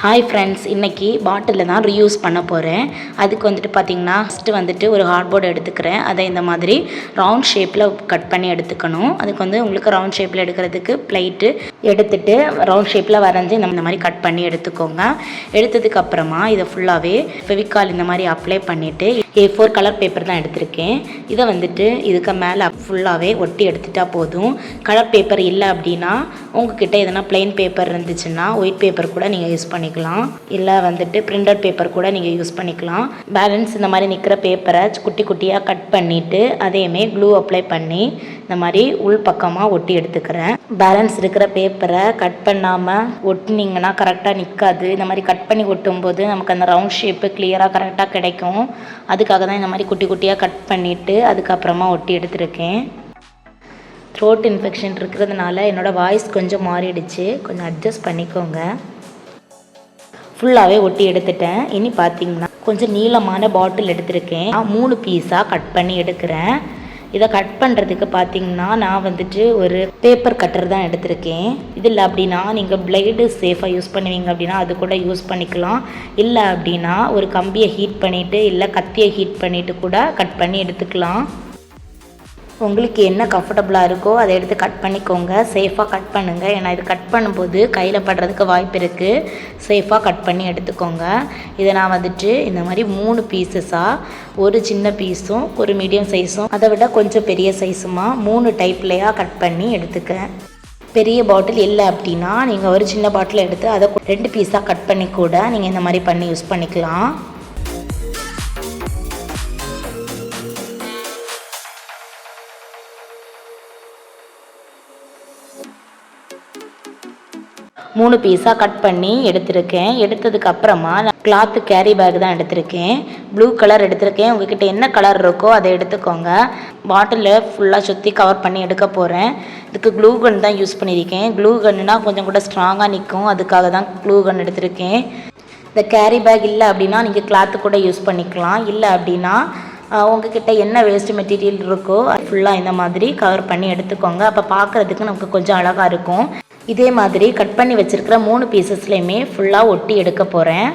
Hi friends இன்றைக்கி பாட்டிலில் தான் ரீயூஸ் பண்ண போகிறேன் அதுக்கு வந்துட்டு பார்த்திங்கன்னா ஃபஸ்ட்டு வந்துட்டு ஒரு ஹார்ட்போர்டு எடுத்துக்கிறேன். அதை இந்த மாதிரி ரவுண்ட் ஷேப்பில் கட் பண்ணி எடுத்துக்கணும். அதுக்கு வந்து உங்களுக்கு ரவுண்ட் ஷேப்பில் எடுக்கிறதுக்கு பிளேட்டு எடுத்துட்டு ரவுண்ட் ஷேப்பில் வரைஞ்சி இந்த மாதிரி கட் பண்ணி எடுத்துக்கோங்க. எடுத்ததுக்கப்புறமா இதை ஃபுல்லாகவே ஃபெவிகால் இந்த மாதிரி அப்ளை பண்ணிவிட்டு ஏ ஃபோர் கலர் பேப்பர் தான் எடுத்திருக்கேன். இதை வந்துட்டு இதுக்கு மேலே ஃபுல்லாகவே ஒட்டி எடுத்துட்டா போதும். கலர் பேப்பர் இல்லை அப்படின்னா உங்ககிட்ட எதனா பிளெயின் பேப்பர் இருந்துச்சுன்னா ஒயிட் பேப்பர் கூட நீங்கள் யூஸ் பண்ணிக்கலாம். இல்லை வந்துட்டு பிரிண்டட் பேப்பர் கூட நீங்கள் யூஸ் பண்ணிக்கலாம். பேலன்ஸ் இந்த மாதிரி நிற்கிற பேப்பரை குட்டி குட்டியாக கட் பண்ணிவிட்டு அதையுமே க்ளூ அப்ளை பண்ணி இந்த மாதிரி உள் பக்கமாக ஒட்டி எடுத்துக்கிறேன். பேலன்ஸ் இருக்கிற பேப்பரை கட் பண்ணாமல் ஒட்டினீங்கன்னா கரெக்டாக நிற்காது இந்த மாதிரி கட் பண்ணி ஒட்டும்போது நமக்கு அந்த ரவுண்ட் ஷேப்பு கிளியராக கரெக்டாக கிடைக்கும். அது அதுக்காக தான் இந்த மாதிரி குட்டி குட்டியாக கட் பண்ணிவிட்டு அதுக்கப்புறமா ஒட்டி எடுத்திருக்கேன். த்ரோட் இன்ஃபெக்ஷன் இருக்கிறதுனால என்னோடய வாய்ஸ் கொஞ்சம் மாறிடுச்சு. கொஞ்சம் அட்ஜஸ்ட் பண்ணிக்கோங்க. ஃபுல்லாகவே ஒட்டி எடுத்துட்டேன். இனி பார்த்தீங்கன்னா கொஞ்சம் நீளமான பாட்டில் எடுத்திருக்கேன். நான் மூணு பீஸாக கட் பண்ணி எடுக்கிறேன். இதை கட் பண்ணுறதுக்கு பார்த்தீங்கன்னா நான் வந்துட்டு ஒரு பேப்பர் கட்டர் தான் எடுத்திருக்கேன். இதில் அப்படின்னா நீங்கள் பிளேடு சேஃபாக யூஸ் பண்ணுவீங்க அப்படின்னா அது கூட யூஸ் பண்ணிக்கலாம். இல்லை அப்படின்னா ஒரு கம்பியை ஹீட் பண்ணிவிட்டு இல்லை கத்தியை ஹீட் பண்ணிவிட்டு கூட கட் பண்ணி எடுத்துக்கலாம். உங்களுக்கு என்ன கம்ஃபர்டபுளாக இருக்கோ அதை எடுத்து கட் பண்ணிக்கோங்க. சேஃபாக கட் பண்ணுங்கள் ஏன்னா இது கட் பண்ணும்போது கையில் படுறதுக்கு வாய்ப்பு இருக்குது சேஃபாக கட் பண்ணி எடுத்துக்கோங்க. இதை நான் வந்துட்டு இந்த மாதிரி மூணு பீசஸாக ஒரு சின்ன பீஸும் ஒரு மீடியம் சைஸும் அதை விட கொஞ்சம் பெரிய சைஸுமா மூணு டைப்லையாக கட் பண்ணி எடுத்துக்கேன் பெரிய பாட்டில் இல்லை அப்படின்னா நீங்கள் ஒரு சின்ன பாட்டில் எடுத்து அதை ரெண்டு பீஸாக கட் பண்ணி கூட நீங்கள் இந்த மாதிரி பண்ணி யூஸ் பண்ணிக்கலாம். மூணு பீஸாக கட் பண்ணி எடுத்திருக்கேன். எடுத்ததுக்கு அப்புறமா நான் கிளாத்து கேரி பேக் தான் எடுத்திருக்கேன். ப்ளூ கலர் எடுத்திருக்கேன். உங்ககிட்ட என்ன கலர் இருக்கோ அதை எடுத்துக்கோங்க. பாட்டிலில் ஃபுல்லாக சுற்றி கவர் பண்ணி எடுக்க போகிறேன் இதுக்கு க்ளூ கன் தான் யூஸ் பண்ணியிருக்கேன். க்ளூ கன்னுனா கொஞ்சம் கூட ஸ்ட்ராங்காக நிற்கும் அதுக்காக தான் க்ளூ கன் எடுத்திருக்கேன். இந்த கேரி பேக் இல்லை அப்படின்னா நீங்கள் கிளாத்து கூட யூஸ் பண்ணிக்கலாம். இல்லை அப்படின்னா உங்ககிட்ட என்ன வேஸ்ட் மெட்டீரியல் இருக்கோ ஃபுல்லாக இந்த மாதிரி கவர் பண்ணி எடுத்துக்கோங்க. அப்போ பார்க்குறதுக்கு நமக்கு கொஞ்சம் அழகாக இருக்கும். இதே மாதிரி கட் பண்ணி வச்சுருக்கிற மூணு பீசஸ்லையுமே ஃபுல்லாக ஒட்டி எடுக்க போகிறேன்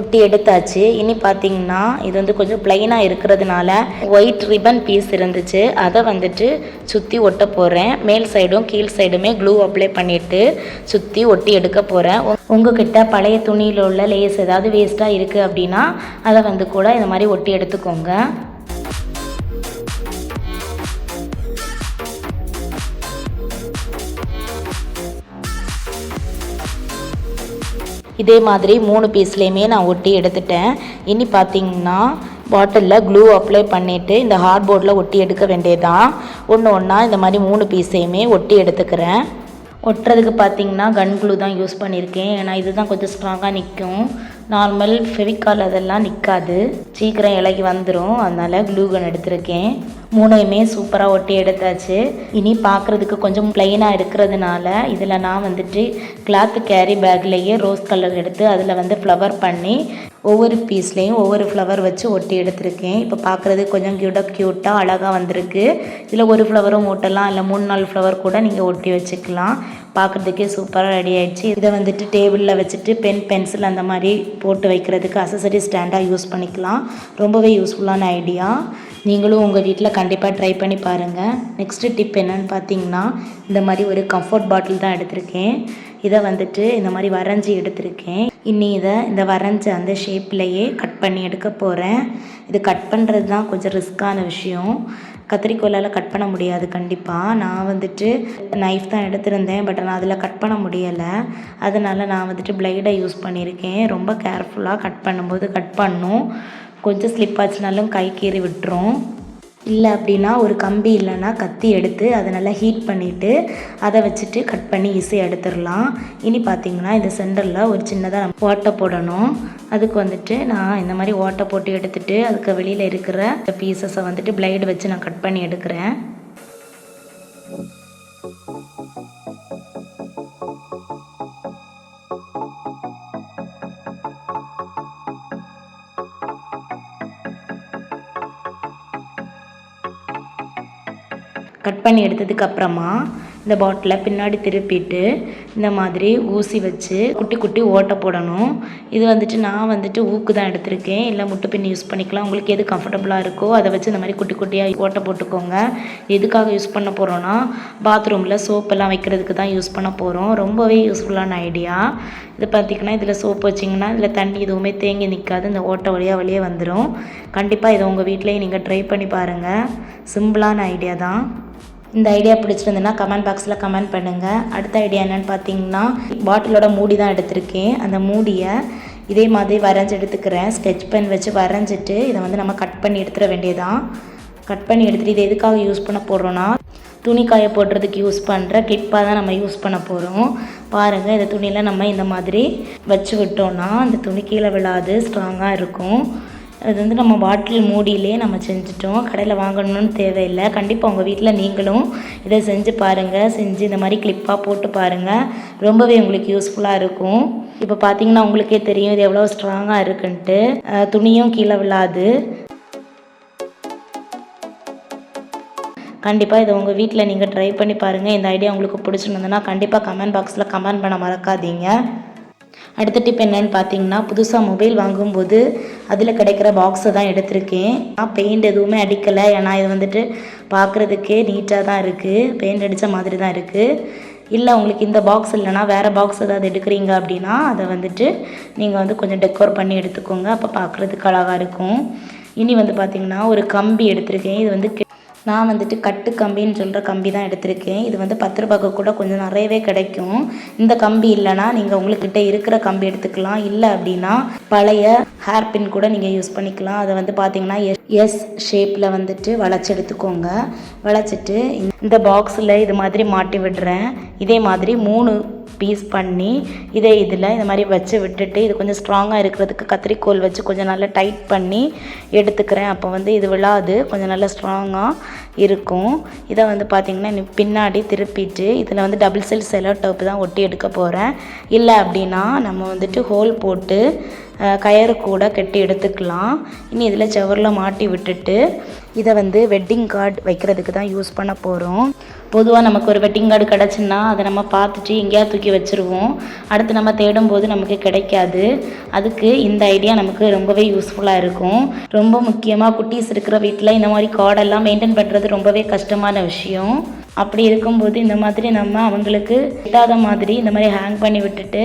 ஒட்டி எடுத்தாச்சு. இனி பார்த்தீங்கன்னா இது வந்து கொஞ்சம் பிளைனாக இருக்கிறதுனால ஒயிட் ரிப்பன் பீஸ் இருந்துச்சு. அதை வந்துட்டு சுற்றி ஒட்ட போகிறேன் மேல் சைடும் கீழ் சைடுமே க்ளூ அப்ளை பண்ணிவிட்டு சுற்றி ஒட்டி எடுக்க போகிறேன் உங்ககிட்ட பழைய துணியில் உள்ள லேஸ் ஏதாவது வேஸ்ட்டாக இருக்குது அப்படின்னா அதை வந்து கூட இந்த மாதிரி ஒட்டி எடுத்துக்கோங்க. இதே மாதிரி மூணு பீஸ்லேயுமே நான் ஒட்டி எடுத்துட்டேன். இனி பார்த்தீங்கன்னா பாட்டிலில் க்ளூ அப்ளை பண்ணிவிட்டு இந்த ஹார்ட் போர்டில் ஒட்டி எடுக்க வேண்டியதான் ஒன்று ஒன்றா இந்த மாதிரி மூணு பீஸையுமே ஒட்டி எடுத்துக்கிறேன். ஒட்டுறதுக்கு பார்த்தீங்கன்னா கன் க்ளூ தான் யூஸ் பண்ணியிருக்கேன். ஏன்னா இதுதான் கொஞ்சம் ஸ்ட்ராங்காக நிற்கும் நார்மல் ஃபெவிகால் அதெல்லாம் நிற்காது சீக்கிரம் இலகி வந்துடும் அதனால் க்ளூகன் எடுத்திருக்கேன். மூணையுமே சூப்பராக ஒட்டி எடுத்தாச்சு. இனி பார்க்குறதுக்கு கொஞ்சம் ப்ளைனாக இருக்கிறதுனால இதில் நான் வந்துட்டு கிளாத்து கேரி பேக்லேயே ரோஸ் கலர் எடுத்து அதில் வந்து ஃப்ளவர் பண்ணி ஒவ்வொரு பீஸ்லேயும் ஒவ்வொரு ஃப்ளவர் வச்சு ஒட்டி எடுத்திருக்கேன். இப்போ பார்க்குறது கொஞ்சம் க்யூட்டாக க்யூட்டாக அழகாக வந்திருக்கு. இதில் ஒரு ஃப்ளவரும் ஓட்டலாம் இல்லை மூணு நாலு ஃப்ளவர் கூட நீங்கள் ஒட்டி வச்சுக்கலாம். பார்க்குறதுக்கே சூப்பராக ரெடி ஆகிடுச்சு இதை வந்துட்டு டேபிளில் வச்சுட்டு பென் பென்சில் அந்த மாதிரி போட்டு வைக்கிறதுக்கு அசசரி ஸ்டாண்டாக யூஸ் பண்ணிக்கலாம். ரொம்பவே யூஸ்ஃபுல்லான ஐடியா நீங்களும் உங்கள் வீட்டில் கண்டிப்பாக ட்ரை பண்ணி பாருங்கள் நெக்ஸ்ட்டு டிப் என்னன்னு பார்த்தீங்கன்னா இந்த மாதிரி ஒரு கம்ஃபர்ட் பாட்டில் தான் எடுத்திருக்கேன். இதை வந்துட்டு இந்த மாதிரி வரைஞ்சி எடுத்திருக்கேன். இனி இதை இந்த வரைஞ்ச அந்த ஷேப்லேயே கட் பண்ணி எடுக்க போகிறேன் இது கட் பண்ணுறது தான் கொஞ்சம் ரிஸ்க்கான விஷயம். கத்திரிக்கோலால் கட் பண்ண முடியாது கண்டிப்பாக நான் வந்துட்டு நைஃப் தான் எடுத்திருந்தேன் பட் நான் அதில் கட் பண்ண முடியலை. அதனால் நான் வந்துட்டு பிளைடை யூஸ் பண்ணியிருக்கேன். ரொம்ப கேர்ஃபுல்லாக கட் பண்ணும்போது கட் பண்ணும். கொஞ்சம் ஸ்லிப் ஆச்சுனாலும் கை கீறி விட்டுரும். இல்லை அப்படின்னா ஒரு கம்பி இல்லைன்னா கத்தி எடுத்து அதை நல்லா ஹீட் பண்ணிவிட்டு அதை வச்சுட்டு கட் பண்ணி ஈஸியாக எடுத்துடலாம். இனி பார்த்தீங்கன்னா இந்த சென்டரில் ஒரு சின்னதாக நம்ம ஓட்டை போடணும். அதுக்கு வந்துட்டு நான் இந்த மாதிரி ஓட்டை போட்டு எடுத்துட்டு அதுக்கு வெளியில் இருக்கிற பீசஸை வந்துட்டு பிளேடு வச்சு நான் கட் பண்ணி எடுக்கிறேன். கட் பண்ணி எடுத்ததுக்கப்புறமா இந்த பாட்டிலை பின்னாடி திருப்பிட்டு இந்த மாதிரி ஊசி வச்சு குட்டி குட்டி ஓட்டை போடணும். இது வந்துட்டு நான் வந்துட்டு ஊக்கு தான் எடுத்திருக்கேன். இல்லை முட்டு பின் யூஸ் பண்ணிக்கலாம். உங்களுக்கு எது கம்ஃபர்டபுளாக இருக்கோ அதை வச்சு இந்த மாதிரி குட்டி குட்டியாக ஓட்டை போட்டுக்கோங்க. எதுக்காக யூஸ் பண்ண போகிறோன்னா பாத்ரூமில் சோப்பெல்லாம் வைக்கிறதுக்கு தான் யூஸ் பண்ண போகிறோம் ரொம்பவே யூஸ்ஃபுல்லான ஐடியா இது பார்த்திங்கன்னா இதில் சோப்பு வச்சிங்கன்னா இதில் தண்ணி எதுவுமே தேங்கி நிற்காது இந்த ஓட்டை வழியாக வெளியே வந்துடும் கண்டிப்பாக இதை உங்கள் வீட்டிலேயே நீங்கள் ட்ரை பண்ணி பாருங்கள் சிம்பிளான ஐடியா தான். இந்த ஐடியா பிடிச்சிருந்துன்னா கமெண்ட் பாக்ஸில் கமெண்ட் பண்ணுங்கள் அடுத்த ஐடியா என்னென்னு பார்த்தீங்கன்னா பாட்டிலோட மூடி தான் எடுத்திருக்கேன். அந்த மூடியை இதே மாதிரி வரைஞ்சி எடுத்துக்கிறேன். ஸ்கெட்ச் பென் வச்சு வரைஞ்சிட்டு இதை வந்து நம்ம கட் பண்ணி எடுத்துட வேண்டியதான் கட் பண்ணி எடுத்துகிட்டு இது எதுக்காக யூஸ் பண்ண போடுறோன்னா துணி காய போடுறதுக்கு யூஸ் பண்ணுற கிளிப்பாக தான் நம்ம யூஸ் பண்ண போகிறோம் பாருங்கள் இந்த துணியில் நம்ம இந்த மாதிரி வச்சு விட்டோம்னா அந்த துணி கீழே விழாது ஸ்ட்ராங்காக இருக்கும். அது வந்து நம்ம பாட்டில் மூடியிலே நம்ம செஞ்சுட்டோம். கடையில் வாங்கணும்னு தேவையில்லை. கண்டிப்பாக உங்கள் வீட்டில் நீங்களும் இதை செஞ்சு பாருங்கள் செஞ்சு இந்த மாதிரி கிளிப்பாக போட்டு பாருங்கள் ரொம்பவே உங்களுக்கு யூஸ்ஃபுல்லாக இருக்கும். இப்போ பார்த்தீங்கன்னா உங்களுக்கே தெரியும் இது எவ்வளோ ஸ்ட்ராங்காக இருக்குன்ட்டு. துணியும் கீழே விழாது. கண்டிப்பாக இதை உங்கள் வீட்டில் நீங்கள் ட்ரை பண்ணி பாருங்கள் இந்த ஐடியா உங்களுக்கு பிடிச்சிருந்ததுன்னா கண்டிப்பாக கமெண்ட் பாக்ஸில் கமெண்ட் பண்ண மறக்காதீங்க. அடுத்த டிப் என்னன்னு பார்த்தீங்கன்னா புதுசாக மொபைல் வாங்கும்போது அதில் கிடைக்கிற பாக்ஸை தான் எடுத்திருக்கேன். நான் பெயிண்ட் எதுவுமே அடிக்கலை. ஏன்னா இது வந்துட்டு பார்க்குறதுக்கே நீட்டாக தான் இருக்குது பெயிண்ட் அடித்த மாதிரி தான் இருக்குது இல்லை உங்களுக்கு இந்த பாக்ஸ் இல்லைனா வேறு பாக்ஸ் ஏதாவது எடுக்கிறீங்க அப்படின்னா அதை வந்துட்டு நீங்கள் வந்து கொஞ்சம் டெக்கோர் பண்ணி எடுத்துக்கோங்க. அப்போ பார்க்குறதுக்கு அழகாக இருக்கும். இனி வந்து பார்த்திங்கன்னா ஒரு கம்பி எடுத்திருக்கேன். இது வந்து நான் வந்துட்டு கட்டு கம்பின்னு சொல்கிற கம்பி தான் எடுத்திருக்கேன். இது வந்து பத்து ரூபாய்க்கு கூட கொஞ்சம் நிறையவே கிடைக்கும். இந்த கம்பி இல்லைன்னா நீங்கள் உங்கள்கிட்ட இருக்கிற கம்பி எடுத்துக்கலாம். இல்லை அப்படின்னா பழைய ஹேர் பின் கூட நீங்கள் யூஸ் பண்ணிக்கலாம். அதை வந்து பார்த்தீங்கன்னா எஸ் ஷேப்பில் வந்துட்டு வளைச்சி எடுத்துக்கோங்க. வளைச்சிட்டு இந்த பாக்ஸில் இது மாதிரி மாட்டி விடுறேன். இதே மாதிரி மூணு பீஸ் பண்ணி இதை இதில் இந்த மாதிரி வச்சு விட்டுட்டு இது கொஞ்சம் ஸ்ட்ராங்காக இருக்கிறதுக்கு கத்திரிக்கோல் வச்சு கொஞ்சம் நல்லா டைட் பண்ணி எடுத்துக்கிறேன். அப்போ வந்து இது விழாது. கொஞ்சம் நல்லா ஸ்ட்ராங்காக இருக்கும். இதை வந்து பார்த்திங்கன்னா பின்னாடி திருப்பிட்டு இதில் வந்து டபுள் செல் செலோ டோப்பு தான் ஒட்டி எடுக்க போகிறேன் இல்லை அப்படின்னா நம்ம வந்துட்டு ஹோல் போட்டு கயறு கூட கட்டி எடுத்துக்கலாம். இனி இதில் செவரில் மாட்டி விட்டுட்டு இதை வந்து வெட்டிங் கார்டு வைக்கிறதுக்கு தான் யூஸ் பண்ண போகிறோம் பொதுவாக நமக்கு ஒரு வெட்டிங் கார்டு கிடச்சுன்னா அதை நம்ம பார்த்துட்டு எங்கேயாவது தூக்கி வச்சுருவோம். அடுத்து நம்ம தேடும்போது நமக்கு கிடைக்காது. அதுக்கு இந்த ஐடியா நமக்கு ரொம்பவே யூஸ்ஃபுல்லாக இருக்கும். ரொம்ப முக்கியமாக குட்டீஸ் இருக்கிற வீட்டில் இந்த மாதிரி கார்டெல்லாம் மெயின்டைன் பண்ணுறது ரொம்பவே கஷ்டமான விஷயம். அப்படி இருக்கும்போது இந்த மாதிரி நம்ம அவங்களுக்கு எட்டாத மாதிரி இந்த மாதிரி ஹேங் பண்ணி விட்டுட்டு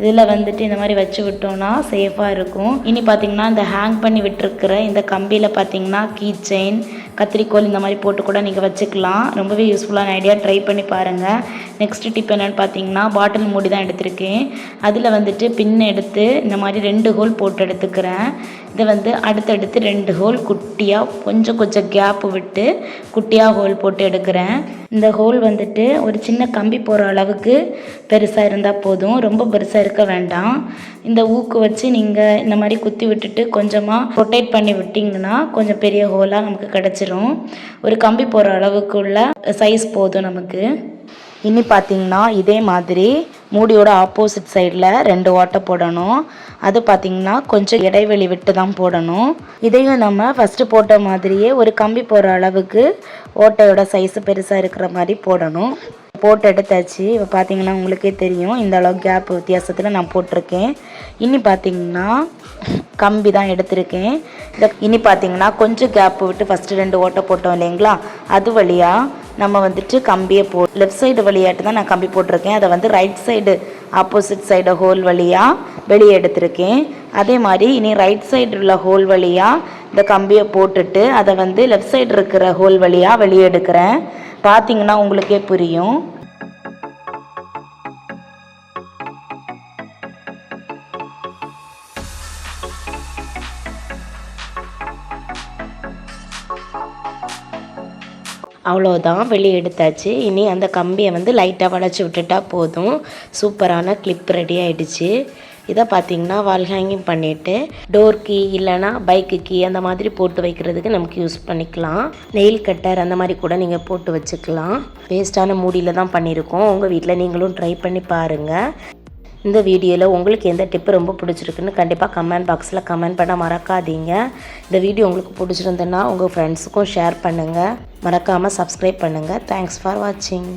இதில் வந்துட்டு இந்த மாதிரி வச்சு விட்டோம்னா சேஃபாக இருக்கும். இனி பார்த்தீங்கன்னா இந்த ஹேங் பண்ணி விட்டுருக்கிற இந்த கம்பியில் பார்த்தீங்கன்னா கீ செயின் கத்திரிக்கோல் இந்த மாதிரி போட்டு கூட நீங்கள் வச்சுக்கலாம். ரொம்பவே யூஸ்ஃபுல்லான ஐடியா ட்ரை பண்ணி பாருங்கள் நெக்ஸ்ட் டிப் என்னென்னு பார்த்தீங்கன்னா பாட்டில் மூடி தான் எடுத்திருக்கேன். அதில் வந்துட்டு பின் எடுத்து இந்த மாதிரி ரெண்டு ஹோல் போட்டு எடுத்துக்கிறேன். இதை வந்து அடுத்தடுத்து ரெண்டு ஹோல் குட்டியாக கொஞ்சம் கொஞ்சம் கேப் விட்டு குட்டியாக ஹோல் போட்டு எடுக்கிறேன். இந்த ஹோல் வந்துட்டு ஒரு சின்ன கம்பி போகிற அளவுக்கு பெருசாக இருந்தால் போதும். ரொம்ப பெருசாக இருக்க வேண்டாம். இந்த ஊக்கு வச்சு நீங்கள் இந்த மாதிரி குத்தி விட்டுட்டு கொஞ்சமாக ரொட்டேட் பண்ணி விட்டிங்கன்னா கொஞ்சம் பெரிய ஹோலாக நமக்கு கிடச்சிரும் ஒரு கம்பி போகிற அளவுக்குள்ள சைஸ் போதும் நமக்கு. இனி பார்த்தீங்கன்னா இதே மாதிரி மூடியோட ஆப்போசிட் சைடில் ரெண்டு ஓட்டை போடணும். அது பார்த்தீங்கன்னா கொஞ்சம் இடைவெளி விட்டு தான் போடணும். இதையும் நம்ம ஃபஸ்ட்டு போட்ட மாதிரியே ஒரு கம்பி போகிற அளவுக்கு ஓட்டையோட சைஸு பெருசாக இருக்கிற மாதிரி போடணும். போட்டு எடுத்தாச்சு. இப்போ பார்த்தீங்கன்னா உங்களுக்கே தெரியும். இந்த அளவு கேப் வித்தியாசத்தில் நான் போட்டிருக்கேன். இனி பார்த்தீங்கன்னா கம்பி தான் எடுத்திருக்கேன். இந்த இனி பார்த்தீங்கன்னா கொஞ்சம் கேப் விட்டு ஃபஸ்ட்டு ரெண்டு ஓட்டை போட்டோம் இல்லைங்களா? அது வழியாக நம்ம வந்துட்டு கம்பியை போ லெஃப்ட் சைடு வழியாட்டு தான் நான் கம்பி போட்டிருக்கேன். அதை வந்து right side opposite side hole வழியாக வெளியே எடுத்திருக்கேன். அதே மாதிரி இனி ரைட் சைடு உள்ள ஹோல் வழியாக இந்த கம்பியை போட்டுட்டு அதை வந்து லெஃப்ட் சைடு இருக்கிற ஹோல் வழியாக வெளியே எடுக்கிறேன். பார்த்தீங்கன்னா உங்களுக்கே புரியும். அவ்வளோதான் வெளியே எடுத்தாச்சு. இனி அந்த கம்பியை வந்து லைட்டாக வளைச்சி விட்டுட்டா போதும். சூப்பரான கிளிப் ரெடி ஆகிடுச்சு இதை பார்த்தீங்கன்னா வால் ஹேங்கிங் பண்ணிவிட்டு டோர் கீ இல்லைன்னா பைக்கு கீ அந்த மாதிரி போட்டு வைக்கிறதுக்கு நமக்கு யூஸ் பண்ணிக்கலாம். நெயில் கட்டர் அந்த மாதிரி கூட நீங்கள் போட்டு வச்சுக்கலாம். வேஸ்ட்டான மூடியில் தான் பண்ணியிருக்கோம். உங்கள் வீட்டில் நீங்களும் ட்ரை பண்ணி பாருங்கள் இந்த வீடியோவில் உங்களுக்கு எந்த டிப்பு ரொம்ப பிடிச்சிருக்குன்னு கண்டிப்பாக கமெண்ட் பாக்ஸில் கமெண்ட் பண்ண மறக்காதீங்க. இந்த வீடியோ உங்களுக்கு பிடிச்சிருந்துன்னா உங்கள் ஃப்ரெண்ட்ஸுக்கும் ஷேர் பண்ணுங்கள் மறக்காமல் சப்ஸ்கிரைப் பண்ணுங்கள் தேங்க்ஸ் ஃபார் வாட்சிங்